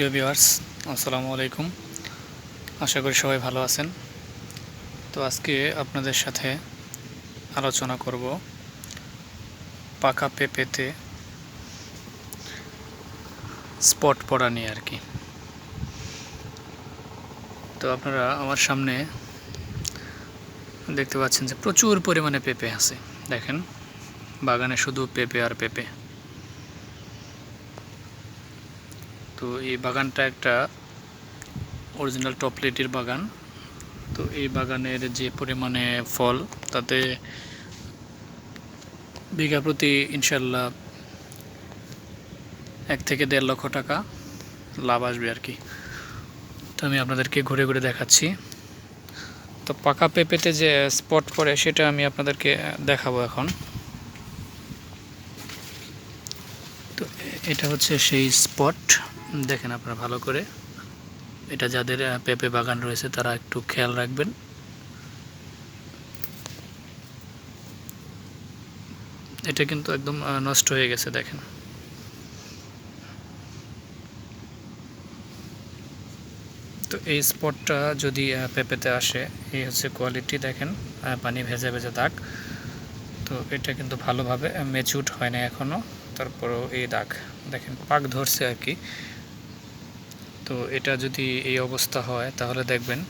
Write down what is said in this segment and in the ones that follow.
প্রিয় ভিউয়ার্স আসসালামু আলাইকুম। আশা করি সবাই ভালো আছেন। তো আজকে আপনাদের সাথে আলোচনা করব পাকা পেঁপেতে স্পট পড়া নিয়ে আর কি। তো আপনারা আমার সামনে দেখতে পাচ্ছেন যে প্রচুর পরিমাণে পেঁপে আছে। দেখেন, বাগানে শুধু পেঁপে আর পেঁপে। তো এই বাগানটা একটা অরিজিনাল টপলেটির বাগান। তো এই বাগানের যে পরিমাণে ফল, তাতে বিঘা প্রতি ইনশাল্লাহ এক থেকে দেড় লক্ষ টাকা লাভ আসবে আর কি। তো আমি আপনাদেরকে ঘুরে ঘুরে দেখাচ্ছি। তো পাকা পেঁপেতে যে স্পট পড়ে, সেটা আমি আপনাদেরকে দেখাবো এখন তো এ- এটা হচ্ছে সেই স্পট। দেখেন আপনারা ভালো করে। এটা যাদের পেঁপে বাগান রয়েছে, তারা একটু খেয়াল রাখবেন। এটা কিন্তু একদম নষ্ট হয়ে গেছে, দেখেন। তো এই স্পটটা যদি পেঁপেতে আসে, এই হচ্ছে কোয়ালিটি, দেখেন পানি ভেজা ভেজা দাগ। তো এটা কিন্তু ভালোভাবে মেচুড হয় না এখনও তারপরও এই দাগ। দেখেন, পাক ধরছে আর কি। তো এটা যদি এই অবস্থা হয়, তাহলে দেখবেন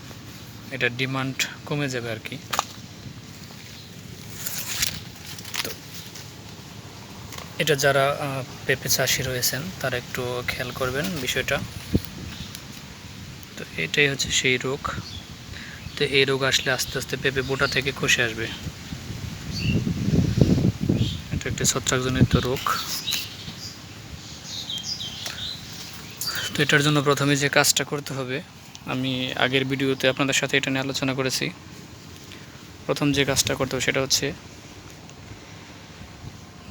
এটা ডিমান্ড কমে যাবে আর কি। তো এটা যারা পেঁপে চাষি রয়েছেন, তারা একটু খেয়াল করবেন বিষয়টা। তো এটাই হচ্ছে সেই রোগ। তো এই রোগ আসলে আস্তে আস্তে পেঁপে বোটা থেকে খসে আসবে। একটি ছত্রাকজনিত রোগ। তো এটার জন্য প্রথমে যে কাজটা করতে হবে, আমি আগের ভিডিওতে আপনাদের সাথে এটা নিয়ে আলোচনা করেছি। প্রথম যে কাজটা করতে হবে সেটা হচ্ছে,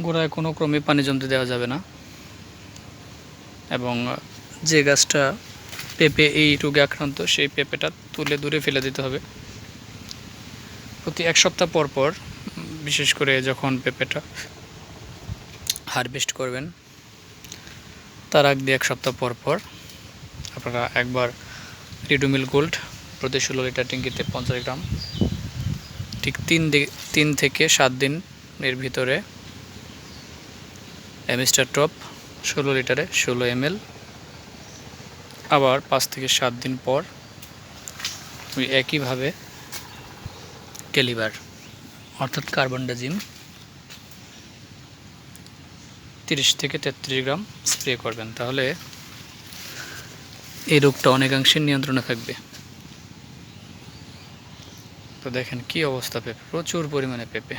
গোড়ায় কোনো ক্রমে পানি জমতে দেওয়া যাবে না। এবং যে গাছটা পেঁপে এই রোগে আক্রান্ত, সেই পেঁপেটা তুলে দূরে ফেলে দিতে হবে। প্রতি এক সপ্তাহ পর পর বিশেষ করে যখন পেঁপেটা হারভেস্ট করবেন। তার আগ দিয়ে এক সপ্তাহ পর পর আপনারা একবার রিডুমিল গোল্ড প্রতি ষোলো লিটার ট্যাঙ্কিতে পঞ্চাশ গ্রাম, ঠিক তিন তিন থেকে সাত দিন এর ভিতরে এমিস্টার টপ ষোলো লিটারে ষোলো এমএল, আবার পাঁচ থেকে সাত দিন পর একইভাবে টেলিবার অর্থাৎ কার্বন ডাজিম তিরিশ থেকে তেত্রিশ গ্রাম স্প্রে করবেন, তাহলে এই রোগটা অনেকাংশে নিয়ন্ত্রণে থাকবে। তো দেখেন কি অবস্থা পেঁপে, প্রচুর পরিমাণে পেঁপে।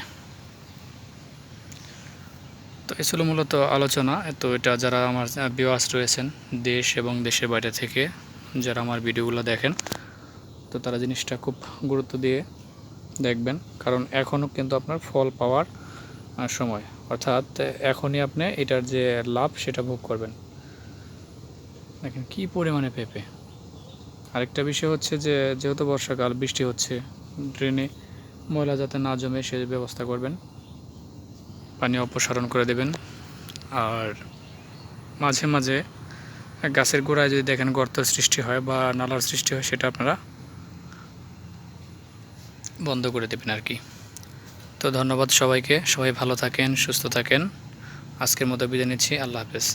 তো এ মূলত আলোচনা, তো এটা যারা আমার বিওয়াস রয়েছেন দেশ এবং দেশের বাইরে থেকে যারা আমার ভিডিওগুলো দেখেন, তো তারা জিনিসটা খুব গুরুত্ব দিয়ে দেখবেন, কারণ এখনও কিন্তু আপনার ফল পাওয়ার সময়। অর্থাৎ এখনই আপনি এটার যে লাভ সেটা ভোগ করবেন। দেখেন কি পরিমাণে পেঁপে। আরেকটা বিষয় হচ্ছে যে, যেহেতু বর্ষাকাল, বৃষ্টি হচ্ছে, ড্রেনে ময়লা যাতে না জমে সে ব্যবস্থা করবেন। পানি অপসারণ করে দেবেন। আর মাঝে মাঝে গাছের গোড়ায় যদি দেখেন গর্তের সৃষ্টি হয় বা নালার সৃষ্টি হয়, সেটা আপনারা বন্ধ করে দেবেন আর কি। তো ধন্যবাদ সবাইকে। সবাই ভালো থাকেন সুস্থ থাকেন। আজকের মতো বিদায় নিচ্ছি। আল্লাহ হাফেজ।